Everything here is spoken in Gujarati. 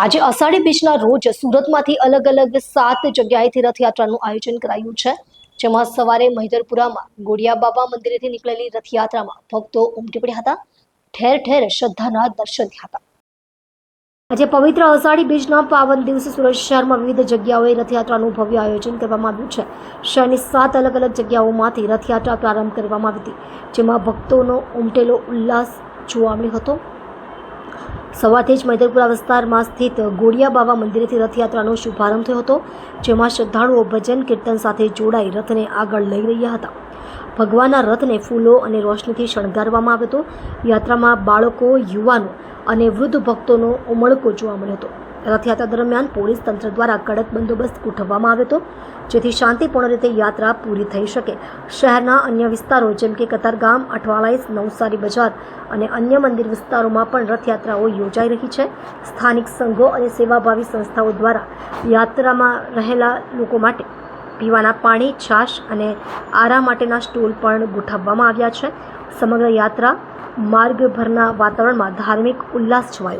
આજે અષાઢી બીજના રોજ સુરતમાંથી અલગ અલગ સાત જગ્યાએથી રથયાત્રાનું આયોજન કરાયું છે. જેમાં સવારે મહિધરપુરામાં ગોડિયા બાબા મંદિરેથી નીકળેલી રથયાત્રામાં ભક્તો ઉમટી પડ્યા હતા. ઠેર ઠેર શ્રદ્ધાના દર્શન થયા હતા. આજે પવિત્ર અષાઢી બીજના પાવન દિવસે સુરત શહેરમાં વિવિધ જગ્યાઓએ રથયાત્રાનું ભવ્ય આયોજન કરવામાં આવ્યું છે. શહેરની સાત અલગ અલગ જગ્યાઓમાંથી રથયાત્રા પ્રારંભ કરવામાં આવી હતી, જેમાં ભક્તોનો ઉમટેલો ઉલ્લાસ જોવા મળ્યો હતો. સવારથી જ મૈદરપુરા વિસ્તારમાં સ્થિત ગોડિયા બાબા મંદિરેથી રથયાત્રાનો શુભારંભ થયો હતો, જેમાં શ્રદ્ધાળુઓ ભજન કીર્તન સાથે જોડાઈ રથને આગળ લઈ રહ્યા હતા. ભગવાનના રથને ફૂલો અને રોશનીથી શણગારવામાં આવ્યો હતો. યાત્રામાં બાળકો, યુવાનો અને વૃદ્ધ ભક્તોનો ઉમળકો જોવા મળ્યો હતો. રથયાત્રા દરમિયાન પોલીસ તંત્ર દ્વારા કડક બંદોબસ્ત ગોઠવવામાં આવ્યો હતો, જેથી શાંતિપૂર્ણ રીતે યાત્રા પૂરી થઈ શકે. શહેરના અન્ય વિસ્તારો જેમ કે કતારગામ અઠવાલાઈસ નવસારી બજાર અને અન્ય મંદિર વિસ્તારોમાં પણ રથયાત્રાઓ યોજાઈ રહી છે. સ્થાનિક સંઘો અને સેવાભાવી સંસ્થાઓ દ્વારા યાત્રામાં રહેલા લોકો માટે પીવાના પાણી, છાશ અને આરામ માટેના સ્ટોલ પણ ગોઠવવામાં આવ્યા છે. સમગ્ર યાત્રા માર્ગભરના વાતાવરણમાં ધાર્મિક ઉલ્લાસ છવાયો.